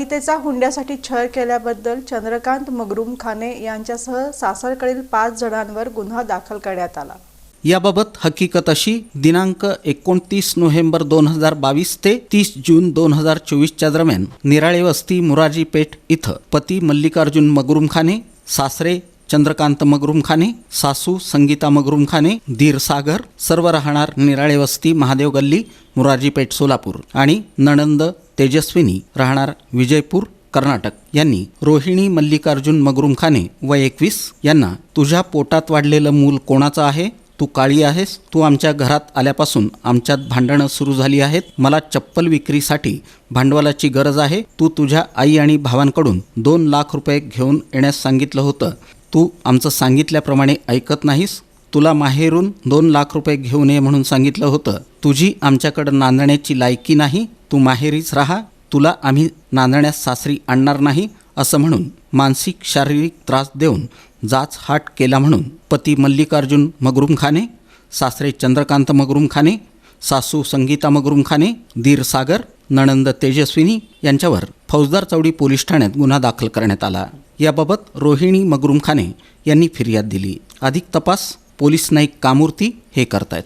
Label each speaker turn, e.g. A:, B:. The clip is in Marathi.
A: विवाहितेचा हुंड्यासाठी छळ केल्याबद्दल चंद्रकांत मगरूम खाने यांच्यासह सासरकडील पाच जणांवर गुन्हा दाखल करण्यात आला.
B: याबाबत हकीकत अशी दिनांक एकोणतीस नोव्हेंबर दोन हजार बावीस ते तीस जून दोन हजार चोवीसच्या दरम्यान निराळे वस्ती मुराजी पेठ इथं पती मल्लिकार्जुन मगरूम खाने सासरे चंद्रकांत मगरूम खाने सासू संगीता मगरूम खाने धीर सागर सर्व राहणार निराळे वस्ती महादेव गल्ली मुराजी पेठ सोलापूर आणि नणंद तेजस्विनी राहणार विजयपूर कर्नाटक. यांनी रोहिणी मल्लिकार्जुन मगरुमखाने खाने एकवीस यांना तुझ्या पोटात वाढलेलं मूल कोणाचं आहे? तू काळी आहेस. तू आमच्या घरात आल्यापासून आमच्यात भांडणं सुरू झाली आहेत. मला चप्पल विक्रीसाठी भांडवलाची गरज आहे. तू तुझ्या आई आणि भावांकडून दोन लाख रुपये घेऊन येण्यास सांगितलं होतं. तू आमचं सांगितल्याप्रमाणे ऐकत नाहीस. तुला माहेरून दोन लाख रुपये घेऊन ये म्हणून सांगितलं होतं. तुझी आमच्याकडं नांदण्याची लायकी नाही. तू माहेरीच राहा तुला आम्ही नांदण्यास सासरी आणणार नाही असं म्हणून मानसिक शारीरिक त्रास देऊन जाच हाट केला म्हणून पती मल्लिकार्जुन मगरूम खाने सासरे चंद्रकांत मगरूम खाने सासू संगीता मगरूम खाने दीर सागर नणंद तेजस्विनी यांच्यावर फौजदार चौडी पोलीस ठाण्यात गुन्हा दाखल करण्यात आला. याबाबत रोहिणी मगरूम खाने यांनी फिर्याद दिली. अधिक तपास पोलीस नाईक कामूर्ती हे करतायत.